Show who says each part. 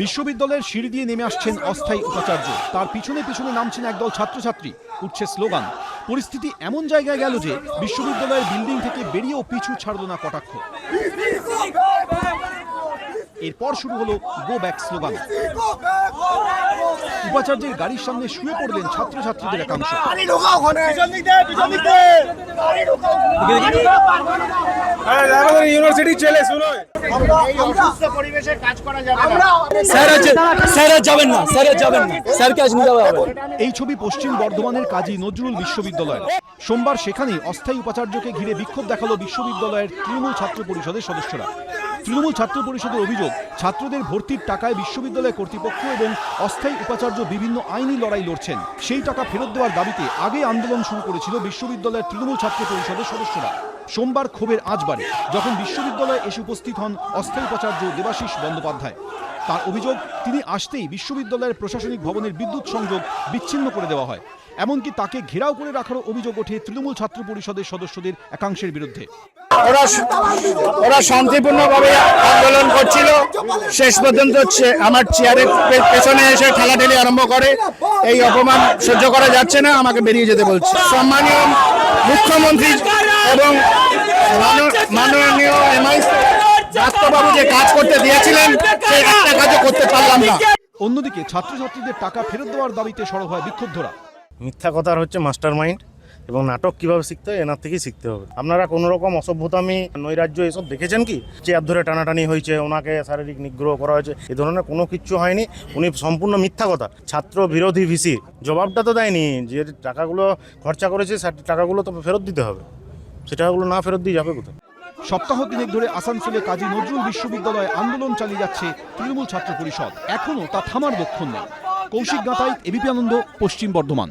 Speaker 1: বিশ্ববিদ্যালয়ের সিঁড়ি দিয়ে নেমে আসছেন অস্থায়ী উপাচার্য। তার পিছনে পিছনে নামছেন একদল ছাত্রছাত্রী। উঠছে স্লোগান। পরিস্থিতি এমন জায়গায় গেল যে বিশ্ববিদ্যালয়ের বিল্ডিং থেকে বেরিয়েও পিছু ছাড়ল না কটাক্ষ। এরপর শুরু হলো গো ব্যাক স্লোগান উপাচার্যের গাড়ির সামনে শুয়ে পড়লেন ছাত্রছাত্রীদের একাংশ।
Speaker 2: ইউনিভার্সিটি শুনো
Speaker 1: এই ছবি পশ্চিম বর্ধমানের কাজী নজরুল বিশ্ববিদ্যালয়ের। সোমবার সেখানে অস্থায়ী উপাচার্যকে ঘিরে বিক্ষোভ দেখাল বিশ্ববিদ্যালয়ের তৃণমূল ছাত্র পরিষদের সদস্যরা। তৃণমূল ছাত্র পরিষদের অভিযোগ, ছাত্রদের ভর্তির টাকায় বিশ্ববিদ্যালয় কর্তৃপক্ষ এবং অস্থায়ী উপাচার্য বিভিন্ন আইনি লড়াই লড়ছেন। সেই টাকা ফেরত দেওয়ার দাবিতে আগে আন্দোলন শুরু করেছিল বিশ্ববিদ্যালয়ের তৃণমূল ছাত্র পরিষদের সদস্যরা। সোমবার ক্ষোভের আজ বাড়ে, যখন বিশ্ববিদ্যালয়ে এসে উপস্থিত হন অস্থায়ী উপাচার্য দেবাশিস বন্দ্যোপাধ্যায়। তার অভিযোগ, তিনি আসতেই বিশ্ববিদ্যালয়ের প্রশাসনিক ভবনের বিদ্যুৎ সংযোগ বিচ্ছিন্ন করে দেওয়া হয়। এমনকি তাকে ঘেরাও করে রাখারও অভিযোগ ওঠে তৃণমূল ছাত্র পরিষদের সদস্যদের একাংশের বিরুদ্ধে।
Speaker 3: ওরা ওরা শান্তিপূর্ণভাবে আন্দোলন করছিল। শেষ পর্যন্ত আমার চেয়ারের পেছনে এসে ঠেলাঠেলি আরম্ভ করে। এই অপমান সহ্য করা যাচ্ছে না আমাকে বেরিয়ে যেতে বলছে। সম্মানীয় মুখ্যমন্ত্রী এবং মাননীয়- মাননীয় এমআই ডাক্তারবাবু যে কাজ করতে দিয়েছিলেন সেই একটা কাজও করতে পারলাম না।
Speaker 1: অন্যদিকে ছাত্রছাত্রীদের টাকা ফেরত দেওয়ার দাবিতে সরব হয় বিক্ষুব্ধরা।
Speaker 4: মিথ্যা কথার হচ্ছে মাস্টার মাইন্ড এবং নাটক কীভাবে শিখতে হয়, এনার থেকেই শিখতে হবে। আপনারা কোনো রকম অসভ্যতামি নৈরাজ্য এসব দেখেছেন কি? চেয়ার ধরে টানাটানি হয়েছে, ওনাকে শারীরিক নিগ্রহ করা হয়েছে, এ ধরনের কোনো কিচ্ছু হয়নি, উনি সম্পূর্ণ মিথ্যা কথা। ছাত্র বিরোধী ভিসি জবাবটা তো দেয়নি, যে টাকাগুলো খরচা করেছে টাকাগুলো তো ফেরত দিতে হবে। সে টাকাগুলো না ফেরত দিয়ে যাবে কোথায়?
Speaker 1: সপ্তাহ তিনেক ধরে আসানসোলে কাজী নজরুল বিশ্ববিদ্যালয়ে আন্দোলন চালিয়ে যাচ্ছে তৃণমূল ছাত্র পরিষদ। এখনও তা থামার লক্ষণ নেই। কৌশিক গাতাই এবিপি আনন্দ, পশ্চিম বর্ধমান।